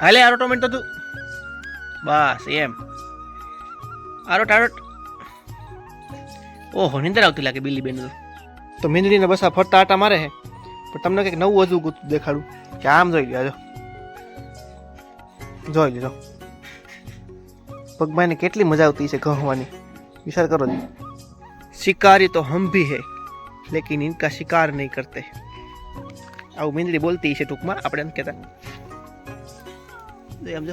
હાલે, આરો ટોમેટો તું. બસ, એમ. આરો ટારોટ ઓહો, નિંદર આવતી લાગે બિલ્લી બેન તો. મીંદડીને બસ આ ફરતા આટા મારે હે. પણ તમને કંઈક નવું હજુ ગૂતું દેખાડું. કે આમ જોઈ લેજો જોઈ લેજો પગભાઈને કેટલી મજા આવતી છે કહવાની વિચાર કરો જી શિકારી તો હમ ભી હે, લેકિન ઇનકા શિકાર નહીં કરતે. આવું મીંદડી બોલતી છે ટૂંકમાં, આપણે એમ કહેતા. જો એમ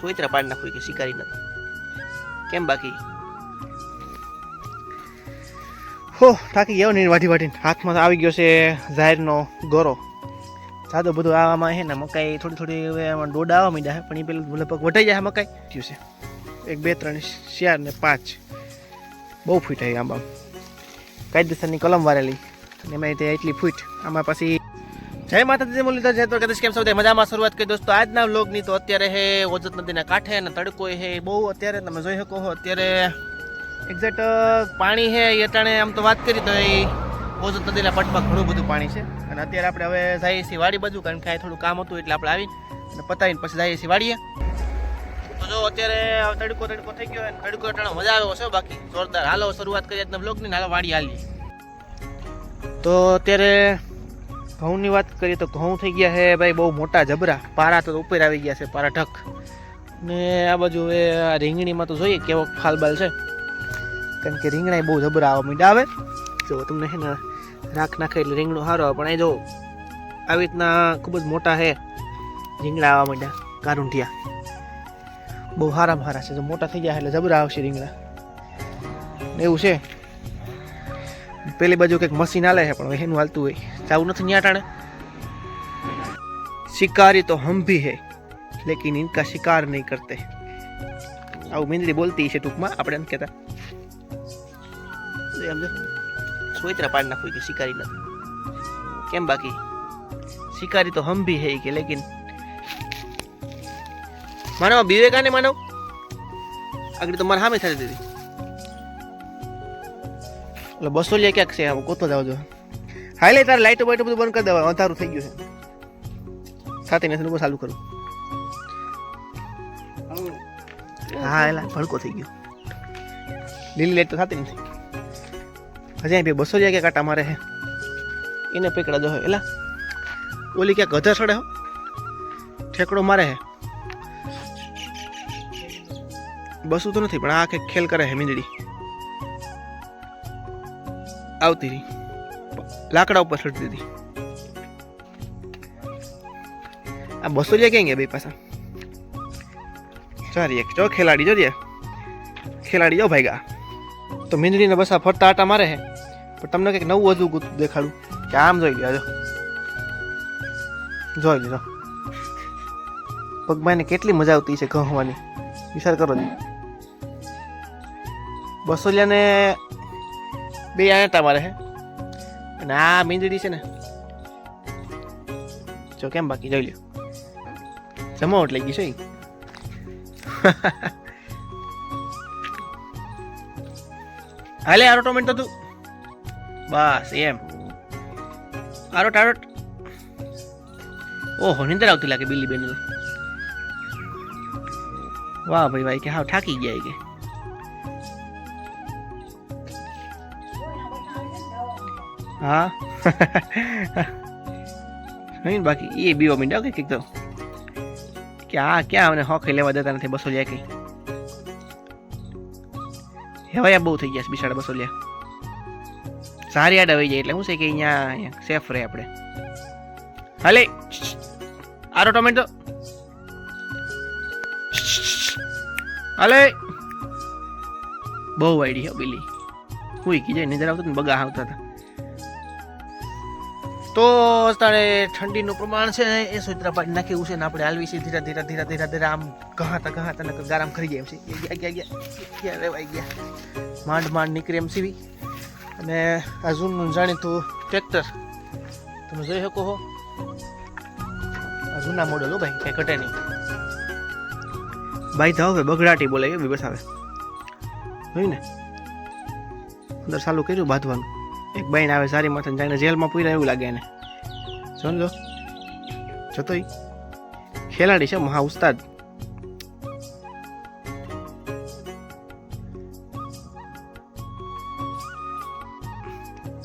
સોયત્રા પાડી નાખું કે શિકારી નથી. કેમ બાકી? હો, થાકી ગયો નહીં વાઢી વાઢીને. હાથમાં આવી ગયો છે ઝાહેરનો ગોરો. સાદો બધું આવામાં છે ને, મકાઈ થોડી થોડી હવે આમાં ડોડા આવવા માંડ્યા પણ એ પેલું લગભગ વટાઈ જાય મકાઈ. થયું છે. એક, બે, ત્રણ, ચાર ને પાંચ. બહુ ફૂટ આવી આંબા કાયદેસરની કલમ વારેલી. અને એમાં એટલી ફૂટ. આમાં પછી જય માતાજી મુરલીધર, જય કદાચ કેમ સૌ મજામાં શરૂઆત કરી દોસ્તો આજના વ્લોગની તો અત્યારે હે, ઓજત નદીના કાંઠે અને તડકો હે, બહુ અત્યારે તમે જોઈ શકો છો અત્યારે એક્ઝેક્ટ પાણી છે એ અટાણે આમ તો વાત કરી તો એ ઓજત નદીના પટમાં ઘણું બધું પાણી છે. અને અત્યારે આપણે હવે જઈએ છીએ વાડી બાજુ, કારણ કે આ થોડું કામ હતું એટલે આપણે આવીને અને પતાવીને પછી જઈએ છીએ વાડીએ. તો જો અત્યારે તડકો તડકો થઈ ગયો અને તડકો અટાણો મજા આવ્યો છે બાકી. જોરદાર. હાલો શરૂઆત કરીએ આજના વ્લોગની હાલો વાડી હાલી તો અત્યારે ઘઉંની વાત કરીએ તો ઘઉં થઈ ગયા છે ભાઈ બહુ મોટા જબરા. પારા તો ઉપર આવી ગયા છે, પારા ઢક. ને આ બાજુ હવે રીંગણીમાં તો જોઈએ કેવો ખાલબાલ છે. કારણ કે રીંગણા બહુ જબરા આવવા માંડ્યા આવે. જો તમને છે ને રાખ નાખે એટલે રીંગણું સારું આવે. પણ એ જો આવી રીતના ખૂબ જ મોટા છે રીંગણા આવવા માંડ્યા કારુંઠિયા બહુ સારા સારા છે. જો મોટા થઈ ગયા એટલે જબરા આવશે રીંગણા. એવું છે. પેલી બાજુ કંઈક મશીન હાલે છે, પણ હવે એનું હાલતું હોય. ચાવું નથી, ન્યા ટાણે. શિકારી તો હમ ભી હે, લેકિન ઇનકા શિકાર નહીં કરતે. આવું મીંદડી બોલતી છે ટૂંકમાં, આપણે એમ કહેતા. એમ જો. સોયત્રા પાડી નાખું કે શિકારી નથી કેમ બાકી? શિકારી તો હમ ભી હે કે લેકિન. માનવ, વિવેક આને માનવ? આગળ તો મારા સામે થતી દીધી. એટલે બસોલિયા ક્યાંક છે, આમ ગોતો જાવ જો. હાલે તારે લાઈટો બાઈટો બધું બંધ કરી દેવા, અંધારું થઈ ગયું છે. સાથે નથી બસ ચાલુ કરું હા, એલા, ભડકો થઈ ગયો. લીલી લાઈટ તો થતી નથી. હજી અહીં બસો ક્યાં કાંટા મારે હે એને પકડા દો એલા. ઓલી ક્યાંક ગધર સડે હો. ઠેકડો મારે હે બસું તો નથી, પણ આ કંઈક ખેલ કરે હે મીંદડી આવતી રહી. લાકડા ઉપર ચડતી હતી. આ બસો લે ક્યાં ગયા બે પાછા? ચાર એક જો ખેલાડી, જો રે. ખેલાડી, જો ભાઈગા. તો મીંદડીને બસ આ ફરતા આટા મારે છે પણ તમને કંઈક નવું હજુ દેખાડું. કે આમ જોઈ લેજો જોઈ લીધો પગભાઈને કેટલી મજા આવતી છે કહવાની વિચાર કરો બસોલિયાને બે આંટા મારે છે અને આ મીંદડી છે ને. જો કેમ બાકી? જોઈ લ્યો. જમાવટ લઈ ગઈ છે. હાલે આરો ટોમેટો તું. બસ, એમ. આરોટ આરોટ. ઓહો, નિંદર આવતી લાગે બિલ્લી બેન વાહ ભાઈ ભાઈ કે હા થાકી ગયા કે. હા. નહીં બાકી? એ બીવા મીંડા કે કીધું કે આ ક્યાં અમને હોખી લેવા દેતા નથી બસો લ્યા કઈ હેવાયા બહુ થઈ ગયા બિસાડા બસો લ્યા. સારી આડ આવી જાય એટલે શું છે કે અહીંયા સેફ રહે આપણે. હાલે. આરો ટોમેટો. હાલે. બહુ વાઈડી હો બિલી હુઈ કી જાય નજર આવતો ને બગા આવતા હતા. તો તારે ઠંડીનું પ્રમાણ છે એ સૂત્ર પાડી નાખ્યું છે ને આપણે હાલવી છે ધીરે ધીરે ધીરે ધીરે ધીરે આમ ઘાતા ઘાતા ને ગારામ ખરી ગયા એમ છે. ગયા ગયા ગયા ગયા, રેવાઈ ગયા. માંડ માંડ નીકળે એમ સીવી. અને આ જૂનું જાણીતું ટ્રેક્ટર. તમે જોઈ શકો છો આ જૂના મોડલ હો ભાઈ, કઈ ઘટે નહીં. ભાઈ તો હવે બગડાટી બોલે એવી બસ આવે. જોઈ ને? અંદર ચાલુ કર્યું બાંધવાનું. એક બાઈને આવે સારી માથે જાણે જેલમાં પૂર્યા એવું લાગે એને. સમજો? જતો ઈ ખેલાડી છે મહા ઉસ્તાદ.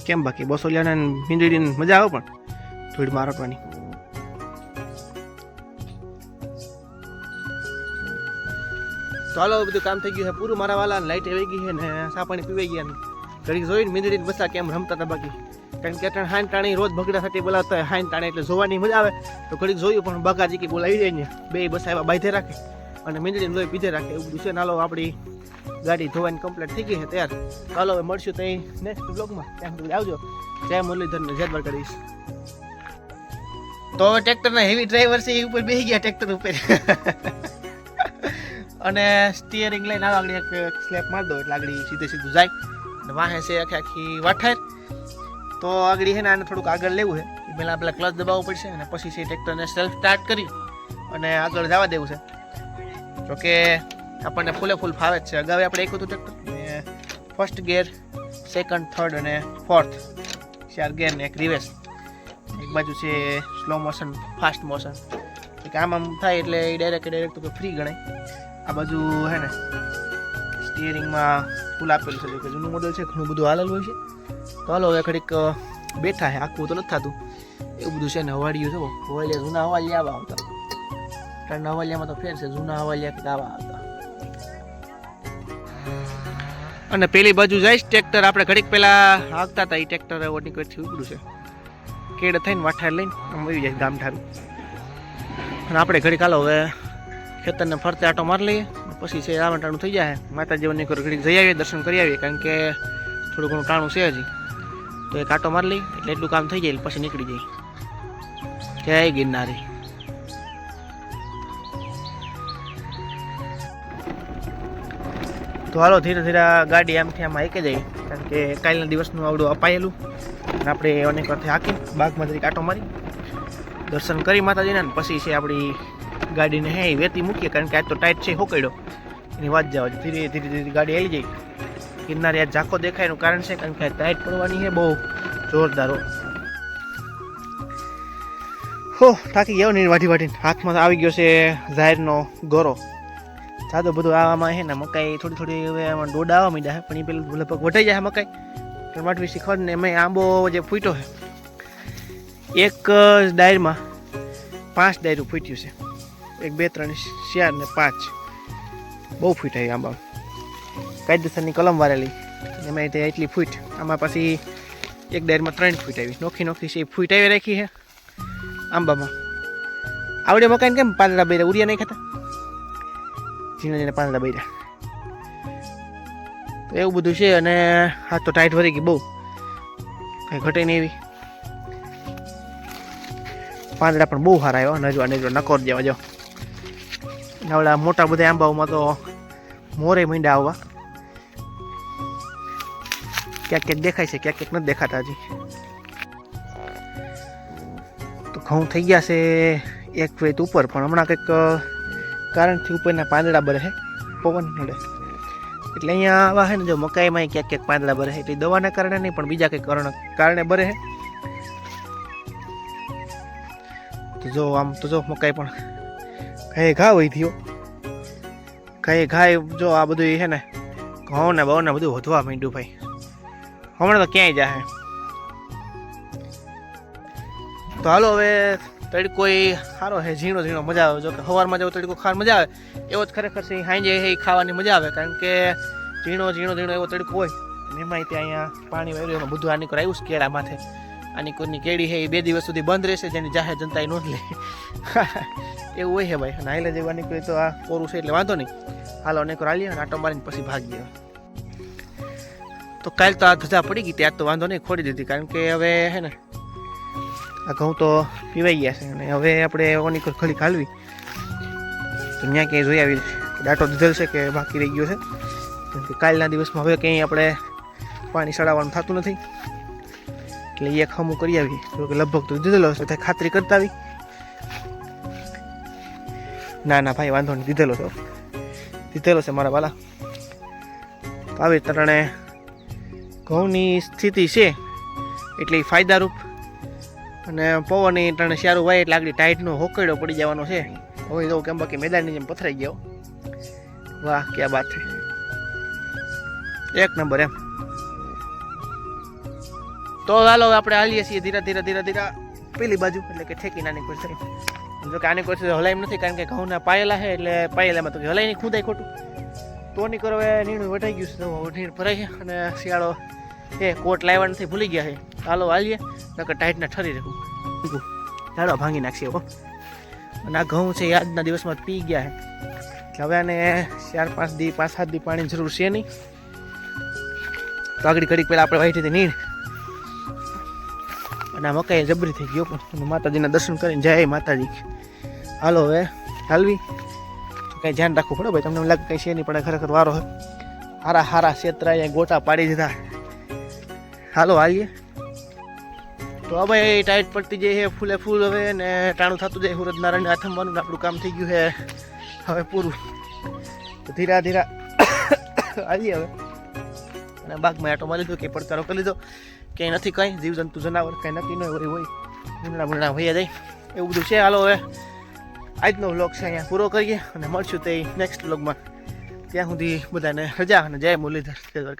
કેમ બાકી? બસોલિયાને મીંદડીને મજા આવે પણ? ધૂળ મારવાની. ચાલો બધું કામ થઈ ગયું છે. પૂરું મારા વાલા લાઈટ આવી ગઈ છે ને સા પાણી પીવાઈ ગયા ને. ઘડીક જોઈને મીંદડીને બસા કેમ રમતા હતા બાકી? કારણ કે અટાણે હાઈન ટાણી રોજ ભગડા સાથે બોલાવતા હોય હાઈન ટાણે એટલે જોવાની મજા આવે. તો ઘડીક જોયું પણ બગાજી કે બોલાવી જાય ને, બે બસ એવા બાંધે રાખે અને મીંદડીને લોહી પીધે રાખે. એવું બધું છે. નાલો આપણી ગાડી ધોવાની કમ્પ્લીટ થઈ ગઈ છે તૈયાર. ચાલો હવે મળશું તો નેક્સ્ટ બ્લોગમાં ત્યાં સુધી આવજો. જય મુરલીધરને જય કરીશ તો ટ્રેક્ટરના હેવી ડ્રાઈવર છે, એ ઉપર બેસી ગયા ટ્રેક્ટર ઉપર. અને સ્ટીયરિંગ લઈને આગળ એક સ્લેપ માર દો, એટલે આગળ સીધે સીધું જાય. અને વાહે છે આખી આખી વાઠાર તો આગળ છે ને આને થોડુંક આગળ લેવું છે પહેલાં પેલા ક્લચ દબાવવું પડશે અને પછી છે ટ્રેક્ટરને સેલ્ફ સ્ટાર્ટ કરી અને આગળ જવા દેવું છે. જોકે આપણને ફૂલે ફૂલ ફાવે જ છે. અગાઉ આપણે એક હતું tractor first gear second third અને ફોર્થ ચાર ગેર ને એક રિવેસ એક બાજુ છે સ્લો મોશન ફાસ્ટ મોશન કે આમ આમ થાય એટલે એ ડાયરેક્ટ ડાયરેક્ટ તો ફ્રી ગણાય. આ બાજુ હે ને સ્ટિયરિંગમાં ફૂલ આપેલું છે કે જૂનું મોડલ છે, ઘણું બધું હાલેલું હોય છે. તો હાલો, હવે ઘડીક બેઠા છે આખું તો નથી થતું. એવું બધું છે ને, હવાડિયું છે હવાલિયા જૂના હવાલિયા આવા આવતા. કારણ હવાલિયામાં તો ફેર છે, જૂના હવાલિયા કંઈક આવા આવતા. અને પેલી બાજુ જઈશ ટ્રેક્ટર. આપણે ઘડીક પહેલાં હાંકતા હતા એ ટ્રેક્ટર ઓની કોઈથી ઉપડું છે. કેડ થઈને વાઠાર લઈને, આમ આવી જાય ગામ ઠારું અને આપણે ઘડીક હાલો, હવે ખેતરને ફરતે આટો મારી લઈએ. પછી છે, રાવણ થઈ જાય માતાજીઓની ઘડી જઈ આવીએ, દર્શન કરી આવીએ, કારણ કે થોડું ઘણું ટાણું છે હજી. તો એ કાંટો મારી લઈ, એટલે એટલું કામ થઈ જાય પછી નીકળી જાય જય ગિરનારી. તો હાલો, ધીરે ધીરે ગાડી આમથી આમ એકે જાય, કારણ કે કાલના દિવસનું આવડું અપાયેલું. આપણે અનેક વખતે હાકી બાગમાં આટો મારી. દર્શન કરી માતાજીના પછી છે આપણી ગાડીને હે, વેતી મૂકીએ, કારણ કે આજ તો ટાઈટ છે હોકડ્યો એની વાત જાવ ધીરે ધીરે ધીરે ગાડી આવી જાય. કિનારે આ ઝાંખો દેખાયનું કારણ છે, કારણ કે ટાઈટ પડવાની છે બહુ જોરદાર હો. હો, થાકી ગયો ને વાઢી વાઢીને. હાથમાં આવી ગયો છે ઝાહેરનો ગોરો. સાદો બધું આવામાં છે ને, મકાઈ થોડી થોડી હવે આમાં ડોડા આવવા માંડ્યા છે પણ એ પેલું લગભગ વટાઈ જાય મકાઈ. પણ વાટવી શીખવા ને એમાં આંબો જે ફૂટ્યો છે એક ડાયરમાં પાંચ ડાયરું ફૂટ્યું છે. એક, બે, ત્રણ, ચાર ને પાંચ. બહુ ફૂટ આવી આંબા. કાયદેસરની કલમ વારેલી. એમાં તે એટલી ફૂટ. આમાં પછી એક ડાયરમાં ત્રણ ફૂટ આવી. નોખી નોખી છે ફૂટ આવી રાખી છે આંબામાં. આવડે મકાન કેમ પાંદડા બૈરા? ઉરિયા નહીં ખાતા? ઝીણા ઝીણા પાંદડા બૈરા. તો એવું બધું છે અને હાથ તો ટાઈટ વળી ગઈ બહુ. કંઈ ઘટે નહીં એવી. પાંદડા પણ બહુ સારા આવ્યા નજવા નજવા નકોર દેવા જો. ઓલા મોટા બધા આંબાઓમાં તો મોરે મીંડા આવવા. ક્યાંક ક્યાંક દેખાય છે, ક્યાંક ક્યાંક નથી દેખાતા હજી. તો ઘઉં થઈ ગયા છે એક વેત ઉપર, પણ હમણાં કંઈક કારણથી ઉપરના પાંદડા બરે પવન નડે. એટલે અહીંયા આવા છે ને જો મકાઈમાં ક્યાંક ક્યાંક પાંદડા બરે એટલે દવાના કારણે નહીં, પણ બીજા કંઈક કારણ, કારણે બરે તો જો, આમ તો જો મકાઈ પણ ઘાય ઘા વહી થયો? ઘાય ઘાય જો આ બધું છે ને ઘઉં ને બહુ ને બધું વધવા માંડ્યું ભાઈ. હમણાં તો ક્યાંય જાહે? તો હાલો હવે તડકો એ સારો છે, ઝીણો ઝીણો મજા આવે. જો કે સવારમાં જેવો તડકો ખાવાની મજા આવે, એવો જ ખરેખર છે સાંજે એ ખાવાની મજા આવે. કારણ કે ઝીણો ઝીણો ઝીણો એવો તડકો હોય એમાં ત્યાં અહીંયા પાણી વાળ્યું એમાં બધું આની આવ્યું કેળા માથે આની કોઈની કેળી છે એ બે દિવસ સુધી બંધ રહેશે, જેની જાહેર જનતા એ નોંધ લે. એવું હોય છે ભાઈ. અને હાઈલે જવાની આની કોઈ તો આ કોરું છે એટલે વાંધો નહીં. હાલો, અને રાલીએ અને આટો મારીને પછી ભાગીએ. તો કાલ તો આ ધજા પડી ગઈ, ત્યાં તો વાંધો નહીં, ખોડી દીધી. કારણ કે હવે હે ને, આ ઘઉં તો પીવાઈ ગયા છે. અને હવે આપણે ઓની ખલી ખાલવી. તો ત્યાં ક્યાંય જોઈ આવી દાંટો દીધેલ છે કે બાકી રહી ગયો છે. કાલના દિવસમાં હવે ક્યાંય આપણે પાણી ચડાવવાનું થતું નથી. એટલે એ ખમું કરી આવી. કે લગભગ તો દીધેલો છે ત્યાં ખાતરી કરતા આવી. ના ના, ભાઈ, વાંધો નહીં, દીધેલો છે. દીધેલો છે મારા વાલા. આવી તરણે ઘઉંની સ્થિતિ છે, એટલે ફાયદારૂપ. અને પવનની ત્રણે સારું વાય એટલે આગળ ટાઈટનો હોકડો પડી જવાનો છે. હવે તો કેમ બાકી મેદાનની જેમ પથરાઈ ગયો. વાહ, ક્યાં બાત છે. એક નંબર એમ. તો ચાલો આપણે હાલીએ છીએ ધીરે ધીરે ધીરે ધીરે. પેલી બાજુ, એટલે કે ઠેકી નાની કોઈ જો કે આની કોઈ હલાય એમ નથી, કારણ કે ઘઉંના પાયેલા છે, એટલે પાયેલામાં તો હલાય નહીં, ખુદાય ખોટું. તો નહીં કરો એ નીણું વટાઈ ગયું છે, તો નીણ ભરાઈ છે અને શિયાળો એ કોટ લાવવા નથી, ભૂલી ગયા છે. હાલો, હાલીએ, નકર ટાઈટના ઠરી રહ્યું ચાલો ભાંગી નાખશે હો. અને આ ઘઉં છે, એ આજના દિવસમાં પી ગયા છે. હવે આને ચાર, પાંચ દી, પાંચ, સાત દી પાણીની જરૂર છે નહીં. તો આગળ ઘડીક પહેલાં આપણે વાઈટી હતી નીણ અને આ મકાઈ જબરી થઈ ગયો પણ માતાજીના દર્શન કરીને જય માતાજી. હાલો હવે, હાલવી. કંઈ ધ્યાન રાખવું પડે ભાઈ, તમને લાગે કંઈ છે નહીં, પણ ખરેખર વારો હોય હારા હારા છેતરાય ગોટા પાડી દીધા. હાલો, હાલીએ. તો હવે એ ટાઈટ પડતી જાય છે, ફૂલે ફૂલ હવે ને ટાણું થતું જાય સુરજ નારાયણ આથમવાનું આપણું કામ થઈ ગયું છે. હવે પૂરું. તો ધીરા ધીરા આવીએ હવે. અને બાગમાં આટો મારી લીધો કે પડકારો કરી લીધો. ક્યાંય નથી કંઈ, જીવજંતુ જનાવર કંઈ નક્કી ન હોય હોય. ભૂંડા ભૂંડા વૈયા જાય એવું બધું છે. હાલો હવે, આજનો વ્લોગ છે અહીંયા પૂરો કરીએ અને મળશું તે નેક્સ્ટ વ્લોગમાં ત્યાં સુધી બધાને રજા અને જય મુરલીધર.